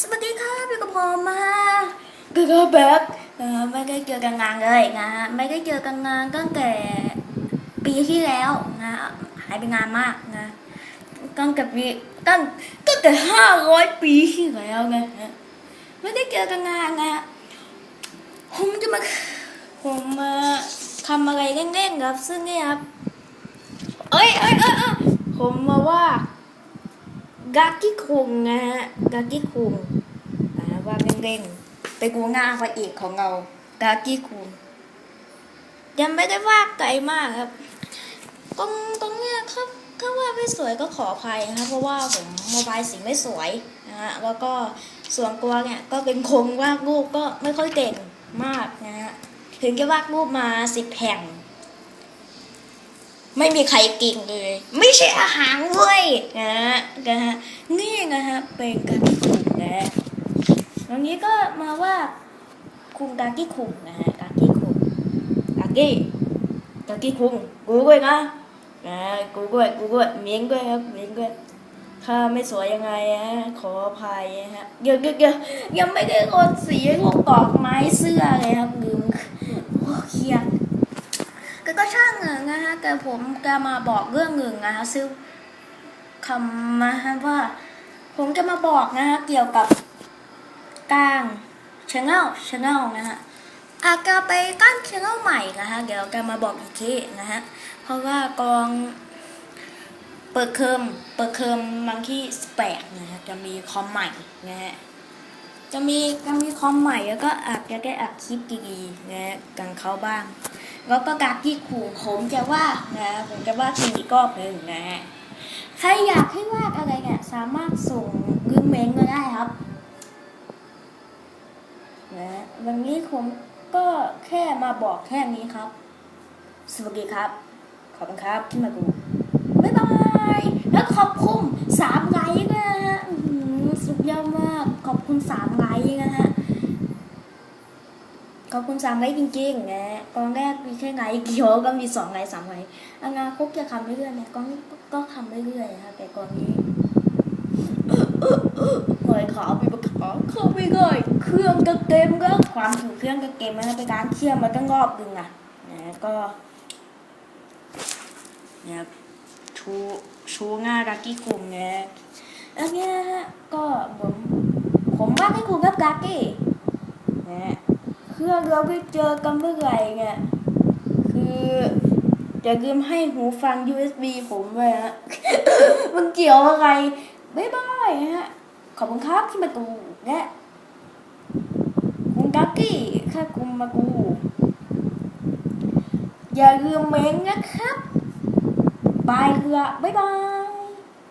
สวัสดีครับอยู่กับผมมาคือก็แบ็คเออไม่ได้เจอกันงานเลยนะไม่ได้เจอกันงานตั้งแต่ปีที่แล้วนะหายไปงานมากนะตั้งแต่ปีตั้งตั้งแต่ห้าร้อยปีที่แล้วไงไม่ได้เจอกันงานนะผมจะมาผมมาทำอะไรเล่นๆครับซึ่งเนี่ยครับเอ้ยเอ้ยเอ้ยผมมาว่า กากิคุงนะฮะกากิคุงอ่าว่าเร่งๆไปกูงาพระเอกของเรากากิคุงยังไม่ได้ว่าไกลมากครับตรงตรงเนี้ยครับถ้าว่าไม่สวยก็ขออภัยนะครับเพราะว่าผมโมบายสีไม่สวยนะฮะแล้วก็ส่วนตัวเนี่ยก็เป็นคงวาดรูปก็ไม่ค่อยเก่งมากนะฮะถึงจะวาดรูปมาสิบแผ่น ไม่มีใครกินเลย ไม่ใช่อาหารเว้ยนะฮะนะฮะนี่นะฮะเป็นกากิคุงนะฮะตรงนี้ก็มาว่าคุงกากิคุงนะฮะกากิคุงกากิกากิคุงกูด้วยนะนะกูด้วยกูด้วยเมียงด้วยครับเมียงด้วยถ้าไม่สวยยังไงฮะขออภัยนะฮะเดี๋ยวเดี๋ยวเดี๋ยวยังไม่ได้กดสีพวกตอกไม้เสื้อเลยครับลืมโอ้เครียด ก็ก็ช่างเงินนะฮะ แต่ผมจะมาบอกเรื่องหนึ่งนะฮะซึ่งคำนะฮะว่า ผมจะมาบอกนะฮะเกี่ยวกับกลางชแนลชแนลนะฮะอาจจะไปตั้งชแนลใหม่นะฮะเดี๋ยวจะมาบอกอีกทีนะฮะเพราะว่ากองเปิดเคิมเปิดเคิมบางที่แปลกนะฮะจะมีคอมใหม่นะฮะจะมีจะมีคอมใหม่แล้วก็อาจจะได้อัดคลิปดีๆนะฮะกันเขาบ้าง แล้วก็การที่ขู่ผมจะว่านะผมจะว่าทีก็หนึ่งนะฮะใครอยากให้วาดอะไรเนี่ยสามารถส่งลิงเมนต์มาได้ครับนะวันนี้ผมก็แค่มาบอกแค่นี้ครับ สวัสดีครับ ขอบคุณครับที่มาดูบ๊ายบาย แล้วขอบคุณสามไลค์นะฮะอื้อหือสุดยอดมากขอบคุณสามไลค์นะฮะ ข อบคุณสามไลค์จริงๆนะตอนแรกมีแค่ไลค์เดียวก็มีสองไลค์สามไลค์อนาคตจะทำเรื่อยๆนะก็ก็ทำเรื่อยๆนะคะแต่กอนนี้หอยขาวมีปขาเข้าไปเลยเครื่องก็เต็มก็ความถึงเครื่องก็เต็มมันเป็นการเชื่อมมาตั้งรอบดึงอะนะก็เนี่ยชูชูง่ากากี้กลุ่มเนี่ยอันเนี้ยก็ผมผมว่าให้คุณกับกากี้ เมื่อเราไปเจอกันเมื่อไหร่เนี่ยคือจะลืมให้หูฟัง USB ผมไว้ฮะ มันเกี่ยวอะไร บ๊ายบายฮะ ขอบคุณครับที่มาดูและคุณกักกี้ค่าคุมมากู อย่าลืมเมงนะครับบายเรือบ๊ายบาย